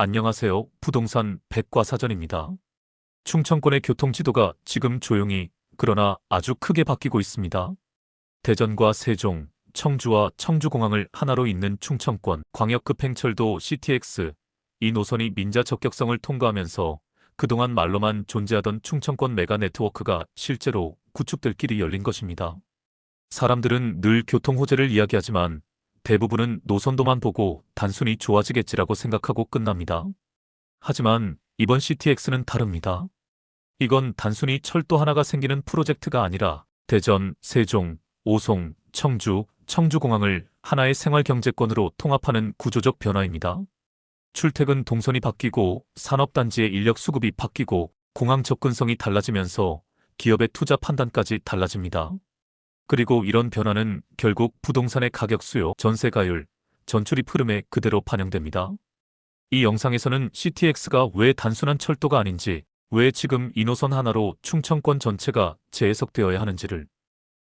안녕하세요. 부동산 백과사전입니다. 충청권의 교통지도가 지금 조용히 그러나 아주 크게 바뀌고 있습니다. 대전과 세종, 청주와 청주공항을 하나로 잇는 충청권 광역급행철도 CTX 이 노선이 민자 적격성을 통과하면서 그동안 말로만 존재하던 충청권 메가 네트워크가 실제로 구축될 길이 열린 것입니다. 사람들은 늘 교통 호재를 이야기하지만 대부분은 노선도만 보고 단순히 좋아지겠지라고 생각하고 끝납니다. 하지만 이번 CTX는 다릅니다. 이건 단순히 철도 하나가 생기는 프로젝트가 아니라 대전, 세종, 오송, 청주, 청주공항을 하나의 생활경제권으로 통합하는 구조적 변화입니다. 출퇴근 동선이 바뀌고 산업단지의 인력 수급이 바뀌고 공항 접근성이 달라지면서 기업의 투자 판단까지 달라집니다. 그리고 이런 변화는 결국 부동산의 가격 수요, 전세 가율, 전출입 흐름에 그대로 반영됩니다. 이 영상에서는 CTX가 왜 단순한 철도가 아닌지, 왜 지금 이 노선 하나로 충청권 전체가 재해석되어야 하는지를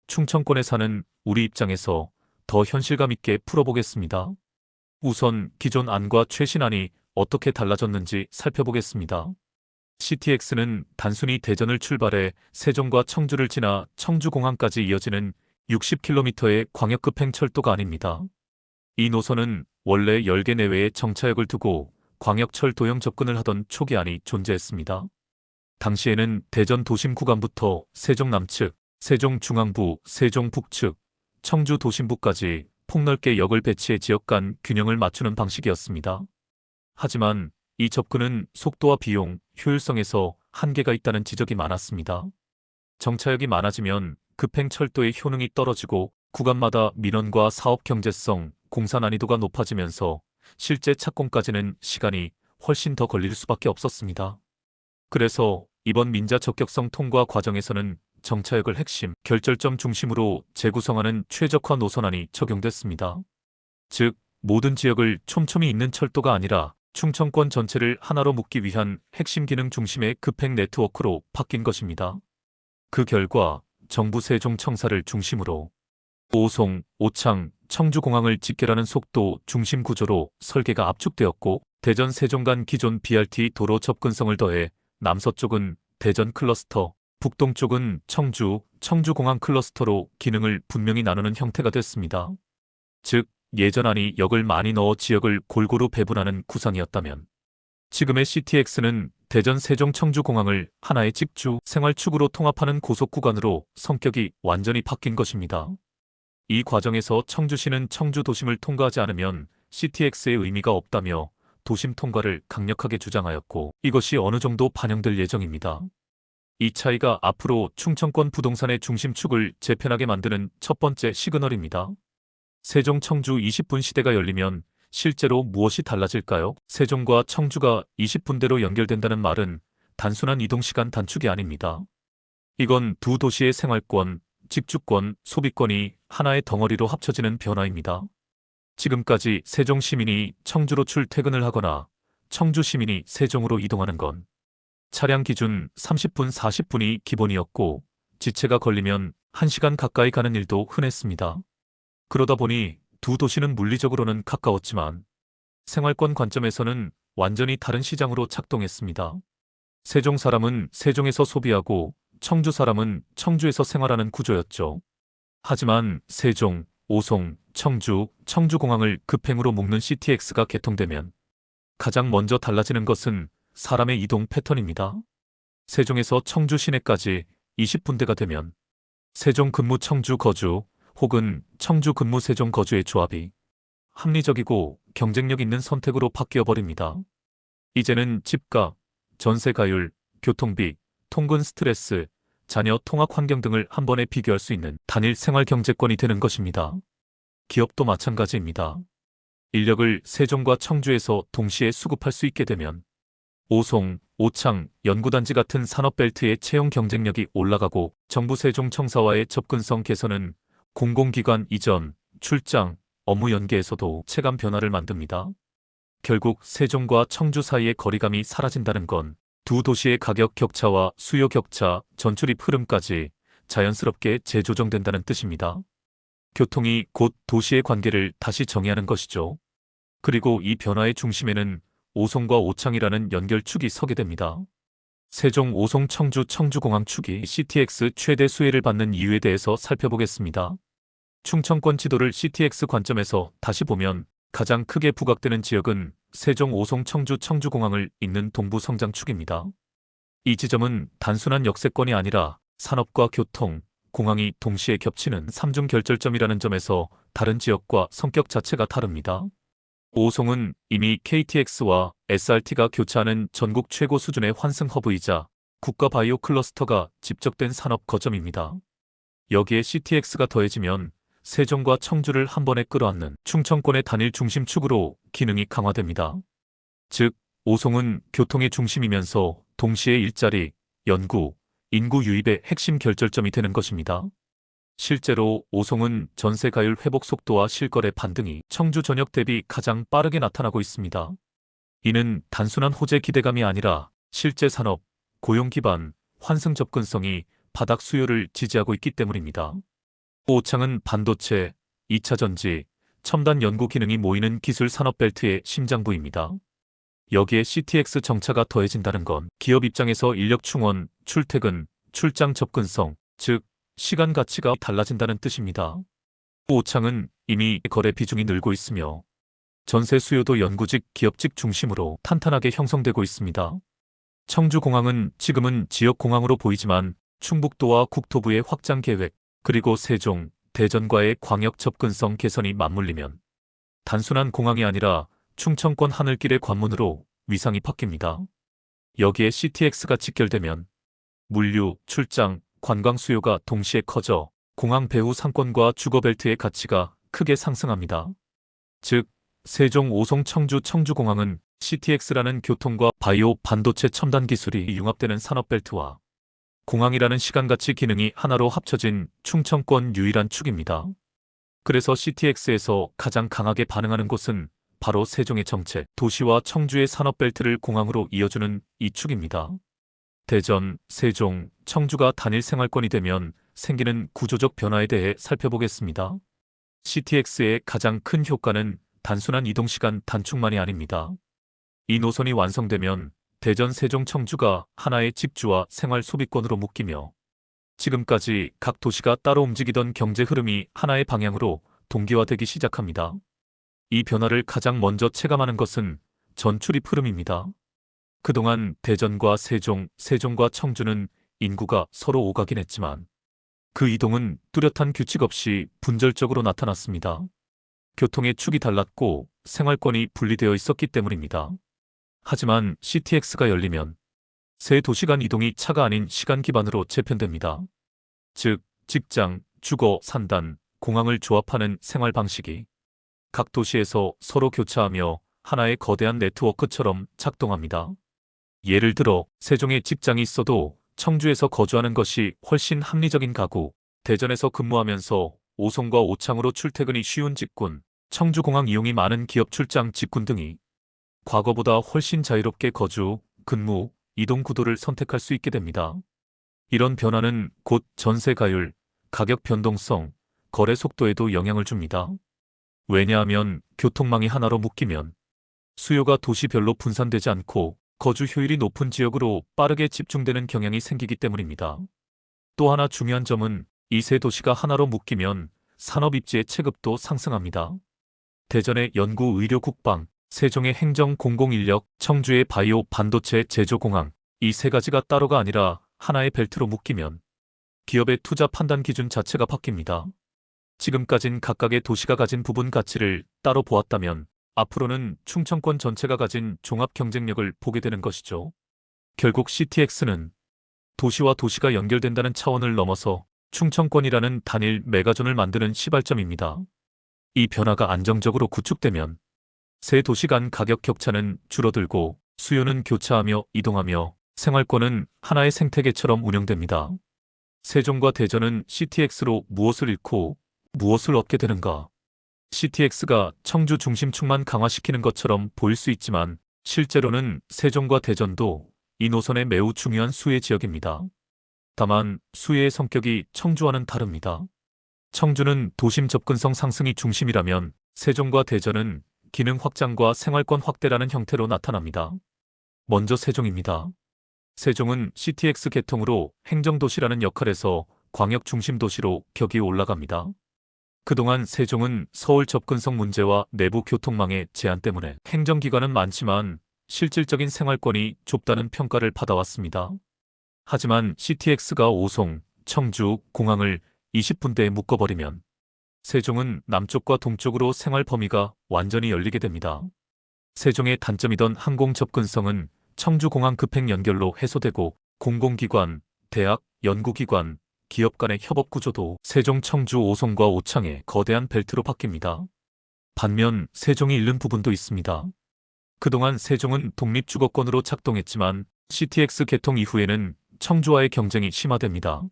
충청권에 사는 우리 입장에서 더 현실감 있게 풀어보겠습니다. 우선 기존 안과 최신 안이 어떻게 달라졌는지 살펴보겠습니다. CTX는 단순히 대전을 출발해 세종과 청주를 지나 청주공항까지 이어지는 60km의 광역급행 철도가 아닙니다. 이 노선은 원래 10개 내외의 정차역을 두고 광역철 도형 접근을 하던 초기 안이 존재했습니다. 당시에는 대전 도심 구간부터 세종 남측, 세종 중앙부, 세종 북측, 청주 도심부까지 폭넓게 역을 배치해 지역 간 균형을 맞추는 방식이었습니다. 하지만 이 접근은 속도와 비용, 효율성에서 한계가 있다는 지적이 많았습니다. 정차역이 많아지면 급행 철도의 효능이 떨어지고 구간마다 민원과 사업 경제성, 공사 난이도가 높아지면서 실제 착공까지는 시간이 훨씬 더 걸릴 수밖에 없었습니다. 그래서 이번 민자 적격성 통과 과정에서는 정차역을 핵심, 결절점 중심으로 재구성하는 최적화 노선안이 적용됐습니다. 즉, 모든 지역을 촘촘히 잇는 철도가 아니라 충청권 전체를 하나로 묶기 위한 핵심 기능 중심의 급행 네트워크로 바뀐 것입니다. 그 결과 정부 세종 청사를 중심으로 오송, 오창, 청주공항을 직결하는 속도 중심 구조로 설계가 압축되었고 대전 세종 간 기존 BRT 도로 접근성을 더해 남서쪽은 대전 클러스터, 북동쪽은 청주, 청주공항 클러스터로 기능을 분명히 나누는 형태가 됐습니다. 즉, 예전 안이 역을 많이 넣어 지역을 골고루 배분하는 구상이었다면 지금의 CTX는 대전 세종 청주공항을 하나의 직주 생활축으로 통합하는 고속 구간으로 성격이 완전히 바뀐 것입니다. 이 과정에서 청주시는 청주 도심을 통과하지 않으면 CTX의 의미가 없다며 도심 통과를 강력하게 주장하였고 이것이 어느 정도 반영될 예정입니다. 이 차이가 앞으로 충청권 부동산의 중심축을 재편하게 만드는 첫 번째 시그널입니다. 세종 청주 20분 시대가 열리면 실제로 무엇이 달라질까요? 세종과 청주가 20분대로 연결된다는 말은 단순한 이동시간 단축이 아닙니다. 이건 두 도시의 생활권, 직주권, 소비권이 하나의 덩어리로 합쳐지는 변화입니다. 지금까지 세종 시민이 청주로 출퇴근을 하거나 청주 시민이 세종으로 이동하는 건 차량 기준 30분 40분이 기본이었고 지체가 걸리면 1시간 가까이 가는 일도 흔했습니다. 그러다 보니 두 도시는 물리적으로는 가까웠지만 생활권 관점에서는 완전히 다른 시장으로 작동했습니다. 세종 사람은 세종에서 소비하고 청주 사람은 청주에서 생활하는 구조였죠. 하지만 세종, 오송, 청주, 청주공항을 급행으로 묶는 CTX가 개통되면 가장 먼저 달라지는 것은 사람의 이동 패턴입니다. 세종에서 청주 시내까지 20분대가 되면 세종 근무 청주 거주 혹은 청주 근무 세종 거주의 조합이 합리적이고 경쟁력 있는 선택으로 바뀌어 버립니다. 이제는 집값, 전세 가율, 교통비, 통근 스트레스, 자녀 통학 환경 등을 한 번에 비교할 수 있는 단일 생활 경제권이 되는 것입니다. 기업도 마찬가지입니다. 인력을 세종과 청주에서 동시에 수급할 수 있게 되면 오송, 오창, 연구단지 같은 산업벨트의 채용 경쟁력이 올라가고 정부 세종청사와의 접근성 개선은 공공기관 이전, 출장, 업무 연계에서도 체감 변화를 만듭니다. 결국 세종과 청주 사이의 거리감이 사라진다는 건 두 도시의 가격 격차와 수요 격차, 전출입 흐름까지 자연스럽게 재조정된다는 뜻입니다. 교통이 곧 도시의 관계를 다시 정의하는 것이죠. 그리고 이 변화의 중심에는 오송과 오창이라는 연결축이 서게 됩니다. 세종, 오송, 청주, 청주공항 축이 CTX 최대 수혜를 받는 이유에 대해서 살펴보겠습니다. 충청권 지도를 CTX 관점에서 다시 보면 가장 크게 부각되는 지역은 세종, 오송, 청주, 청주공항을 잇는 동부 성장축입니다. 이 지점은 단순한 역세권이 아니라 산업과 교통, 공항이 동시에 겹치는 삼중 결절점이라는 점에서 다른 지역과 성격 자체가 다릅니다. 오송은 이미 KTX와 SRT가 교차하는 전국 최고 수준의 환승 허브이자 국가 바이오 클러스터가 집적된 산업 거점입니다. 여기에 CTX가 더해지면 세종과 청주를 한 번에 끌어안는 충청권의 단일 중심축으로 기능이 강화됩니다. 즉, 오송은 교통의 중심이면서 동시에 일자리, 연구, 인구 유입의 핵심 결절점이 되는 것입니다. 실제로 오송은 전세 가율 회복 속도와 실거래 반등이 청주 전역 대비 가장 빠르게 나타나고 있습니다. 이는 단순한 호재 기대감이 아니라 실제 산업, 고용 기반, 환승 접근성이 바닥 수요를 지지하고 있기 때문입니다. 오창은 반도체, 2차 전지, 첨단 연구 기능이 모이는 기술 산업 벨트의 심장부입니다. 여기에 CTX 정차가 더해진다는 건 기업 입장에서 인력 충원, 출퇴근, 출장 접근성, 즉 시간 가치가 달라진다는 뜻입니다. 오창은 이미 거래 비중이 늘고 있으며 전세 수요도 연구직, 기업직 중심으로 탄탄하게 형성되고 있습니다. 청주공항은 지금은 지역공항으로 보이지만 충북도와 국토부의 확장 계획, 그리고 세종, 대전과의 광역 접근성 개선이 맞물리면 단순한 공항이 아니라 충청권 하늘길의 관문으로 위상이 바뀝니다. 여기에 CTX가 직결되면 물류, 출장, 관광 수요가 동시에 커져 공항 배후 상권과 주거벨트의 가치가 크게 상승합니다. 즉, 세종 오송 청주 청주공항은 CTX라는 교통과 바이오 반도체 첨단 기술이 융합되는 산업벨트와 공항이라는 시간가치 기능이 하나로 합쳐진 충청권 유일한 축입니다. 그래서 CTX에서 가장 강하게 반응하는 곳은 바로 세종의 정체, 도시와 청주의 산업벨트를 공항으로 이어주는 이 축입니다. 대전, 세종, 청주가 단일 생활권이 되면 생기는 구조적 변화에 대해 살펴보겠습니다. CTX의 가장 큰 효과는 단순한 이동시간 단축만이 아닙니다. 이 노선이 완성되면 대전, 세종, 청주가 하나의 직주와 생활 소비권으로 묶이며 지금까지 각 도시가 따로 움직이던 경제 흐름이 하나의 방향으로 동기화되기 시작합니다. 이 변화를 가장 먼저 체감하는 것은 전출입 흐름입니다. 그동안 대전과 세종, 세종과 청주는 인구가 서로 오가긴 했지만 그 이동은 뚜렷한 규칙 없이 분절적으로 나타났습니다. 교통의 축이 달랐고 생활권이 분리되어 있었기 때문입니다. 하지만 CTX가 열리면 새 도시 간 이동이 차가 아닌 시간 기반으로 재편됩니다. 즉, 직장, 주거, 산단, 공항을 조합하는 생활 방식이 각 도시에서 서로 교차하며 하나의 거대한 네트워크처럼 작동합니다. 예를 들어 세종에 직장이 있어도 청주에서 거주하는 것이 훨씬 합리적인 가구, 대전에서 근무하면서 오송과 오창으로 출퇴근이 쉬운 직군, 청주공항 이용이 많은 기업 출장 직군 등이 과거보다 훨씬 자유롭게 거주, 근무, 이동 구도를 선택할 수 있게 됩니다. 이런 변화는 곧 전세 가율, 가격 변동성, 거래 속도에도 영향을 줍니다. 왜냐하면 교통망이 하나로 묶이면 수요가 도시별로 분산되지 않고 거주 효율이 높은 지역으로 빠르게 집중되는 경향이 생기기 때문입니다. 또 하나 중요한 점은 이 세 도시가 하나로 묶이면 산업 입지의 체급도 상승합니다. 대전의 연구 의료 국방, 세종의 행정 공공인력, 청주의 바이오 반도체 제조공항 이 세 가지가 따로가 아니라 하나의 벨트로 묶이면 기업의 투자 판단 기준 자체가 바뀝니다. 지금까진 각각의 도시가 가진 부분 가치를 따로 보았다면 앞으로는 충청권 전체가 가진 종합 경쟁력을 보게 되는 것이죠. 결국 CTX는 도시와 도시가 연결된다는 차원을 넘어서 충청권이라는 단일 메가존을 만드는 시발점입니다. 이 변화가 안정적으로 구축되면 세 도시 간 가격 격차는 줄어들고 수요는 교차하며 이동하며 생활권은 하나의 생태계처럼 운영됩니다. 세종과 대전은 CTX로 무엇을 잃고 무엇을 얻게 되는가? CTX가 청주 중심축만 강화시키는 것처럼 보일 수 있지만 실제로는 세종과 대전도 이 노선의 매우 중요한 수혜 지역입니다. 다만 수혜의 성격이 청주와는 다릅니다. 청주는 도심 접근성 상승이 중심이라면 세종과 대전은 기능 확장과 생활권 확대라는 형태로 나타납니다. 먼저 세종입니다. 세종은 CTX 개통으로 행정도시라는 역할에서 광역 중심 도시로 격이 올라갑니다. 그동안 세종은 서울 접근성 문제와 내부 교통망의 제한 때문에 행정기관은 많지만 실질적인 생활권이 좁다는 평가를 받아왔습니다. 하지만 CTX가 오송, 청주, 공항을 20분대에 묶어버리면 세종은 남쪽과 동쪽으로 생활 범위가 완전히 열리게 됩니다. 세종의 단점이던 항공 접근성은 청주공항 급행 연결로 해소되고 공공기관, 대학, 연구기관, 기업 간의 협업 구조도 세종 청주 오송과 오창의 거대한 벨트로 바뀝니다. 반면 세종이 잃는 부분도 있습니다. 그동안 세종은 독립주거권으로 작동했지만 CTX 개통 이후에는 청주와의 경쟁이 심화됩니다.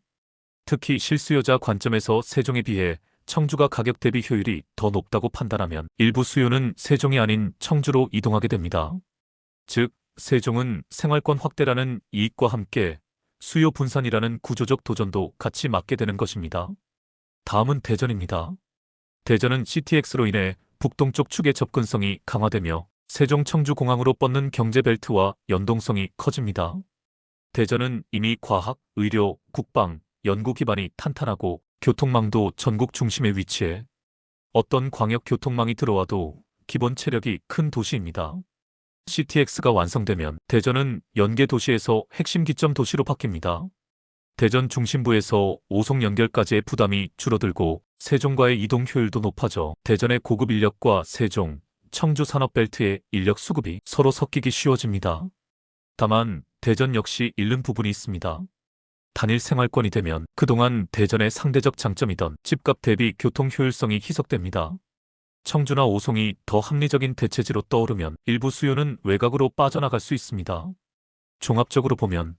특히 실수요자 관점에서 세종에 비해 청주가 가격 대비 효율이 더 높다고 판단하면 일부 수요는 세종이 아닌 청주로 이동하게 됩니다. 즉, 세종은 생활권 확대라는 이익과 함께 수요 분산이라는 구조적 도전도 같이 맞게 되는 것입니다. 다음은 대전입니다. 대전은 CTX로 인해 북동쪽 축의 접근성이 강화되며 세종 청주공항으로 뻗는 경제벨트와 연동성이 커집니다. 대전은 이미 과학, 의료, 국방, 연구 기반이 탄탄하고 교통망도 전국 중심에 위치해 어떤 광역 교통망이 들어와도 기본 체력이 큰 도시입니다. CTX가 완성되면 대전은 연계 도시에서 핵심 기점 도시로 바뀝니다. 대전 중심부에서 오송 연결까지의 부담이 줄어들고 세종과의 이동 효율도 높아져 대전의 고급 인력과 세종, 청주 산업벨트의 인력 수급이 서로 섞이기 쉬워집니다. 다만 대전 역시 잃는 부분이 있습니다. 단일 생활권이 되면 그동안 대전의 상대적 장점이던 집값 대비 교통 효율성이 희석됩니다. 청주나 오송이 더 합리적인 대체지로 떠오르면 일부 수요는 외곽으로 빠져나갈 수 있습니다. 종합적으로 보면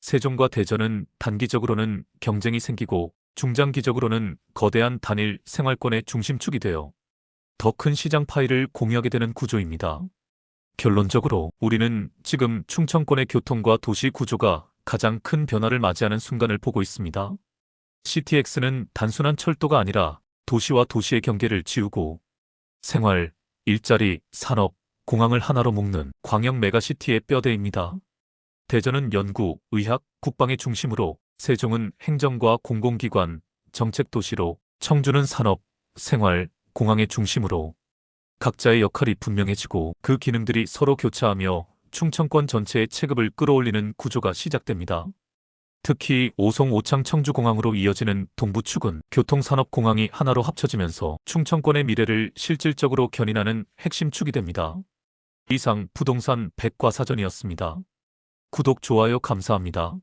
세종과 대전은 단기적으로는 경쟁이 생기고 중장기적으로는 거대한 단일 생활권의 중심축이 되어 더 큰 시장 파일을 공유하게 되는 구조입니다. 결론적으로 우리는 지금 충청권의 교통과 도시 구조가 가장 큰 변화를 맞이하는 순간을 보고 있습니다. CTX는 단순한 철도가 아니라 도시와 도시의 경계를 지우고 생활, 일자리, 산업, 공항을 하나로 묶는 광역 메가시티의 뼈대입니다. 대전은 연구, 의학, 국방의 중심으로 세종은 행정과 공공기관, 정책도시로 청주는 산업, 생활, 공항의 중심으로 각자의 역할이 분명해지고 그 기능들이 서로 교차하며 충청권 전체의 체급을 끌어올리는 구조가 시작됩니다. 특히 오송 오창 청주공항으로 이어지는 동부축은 교통산업공항이 하나로 합쳐지면서 충청권의 미래를 실질적으로 견인하는 핵심 축이 됩니다. 이상 부동산 백과사전이었습니다. 구독, 좋아요 감사합니다.